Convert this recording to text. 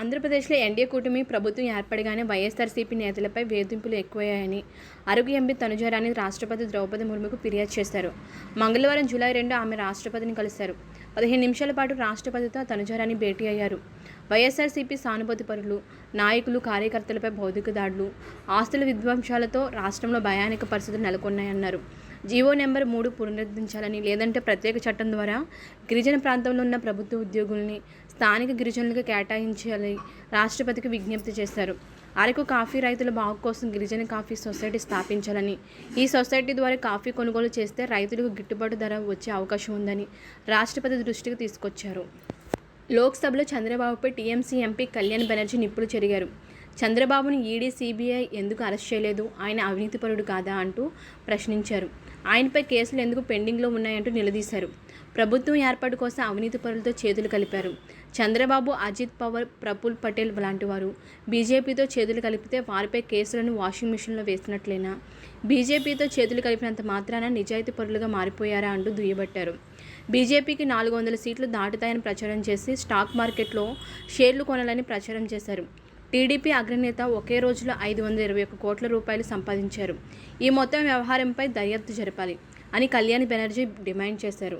ఆంధ్రప్రదేశ్లో ఎన్డీఏ కూటమి ప్రభుత్వం ఏర్పడగానే వైఎస్ఆర్సీపీ నేతలపై వేధింపులు ఎక్కువయ్యాయని అరకు ఎంపీ తనుజారాని రాష్ట్రపతి ద్రౌపది ముర్ముకు ఫిర్యాదు చేశారు. మంగళవారం జూలై రెండు ఆమె రాష్ట్రపతిని కలిశారు. పదిహేను నిమిషాల పాటు రాష్ట్రపతితో తనుజారాని భేటీ అయ్యారు. వైఎస్ఆర్సీపీ సానుభూతి పరులు నాయకులు కార్యకర్తలపై భౌతిక దాడులు ఆస్తుల విధ్వంసాలతో రాష్ట్రంలో భయానక పరిస్థితులు నెలకొన్నాయన్నారు. జీవో నెంబర్ మూడు పునరుద్ధరించాలని లేదంటే ప్రత్యేక చట్టం ద్వారా గిరిజన ప్రాంతంలో ఉన్న ప్రభుత్వ ఉద్యోగుల్ని స్థానిక గిరిజనులకు కేటాయించాలని రాష్ట్రపతికి విజ్ఞప్తి చేశారు. అరకు కాఫీ రైతుల బాగు కోసం గిరిజన కాఫీ సొసైటీ స్థాపించాలని. ఈ సొసైటీ ద్వారా కాఫీ కొనుగోలు చేస్తే రైతులకు గిట్టుబాటు ధర వచ్చే అవకాశం ఉందని రాష్ట్రపతి దృష్టికి తీసుకొచ్చారు. లోక్సభలో చంద్రబాబుపై టీఎంసీ ఎంపీ కళ్యాణ్ బెనర్జీ నిప్పులు చెరిగారు. చంద్రబాబును ఈడీ సిబిఐ ఎందుకు అరెస్ట్ చేయలేదు? ఆయన అవినీతిపరుడు కాదా? అంటూ ప్రశ్నించారు. ఆయనపై కేసులు ఎందుకు పెండింగ్లో ఉన్నాయంటూ నిలదీశారు. ప్రభుత్వం ఏర్పాటు కోసం అవినీతి పరులతో చేతులు కలిపారు. చంద్రబాబు అజిత్ పవార్ ప్రఫుల్ పటేల్ లాంటి వారు బీజేపీతో చేతులు కలిపితే వారిపై కేసులను వాషింగ్ మిషన్లో వేసినట్లేనా? బీజేపీతో చేతులు కలిపినంత మాత్రాన నిజాయితీ పరులుగా మారిపోయారా? అంటూ దుయ్యబట్టారు. బీజేపీకి నాలుగు వందల సీట్లు దాటుతాయని ప్రచారం చేసి స్టాక్ మార్కెట్లో షేర్లు కొనాలని ప్రచారం చేశారు. టీడీపీ అగ్రనేత ఒకే రోజులో ఐదు వందల ఇరవై ఒక్క కోట్ల రూపాయలు సంపాదించారు. ఈ మొత్తం వ్యవహారంపై దర్యాప్తు జరపాలి అని కళ్యాణ్ బెనర్జీ డిమాండ్ చేశారు.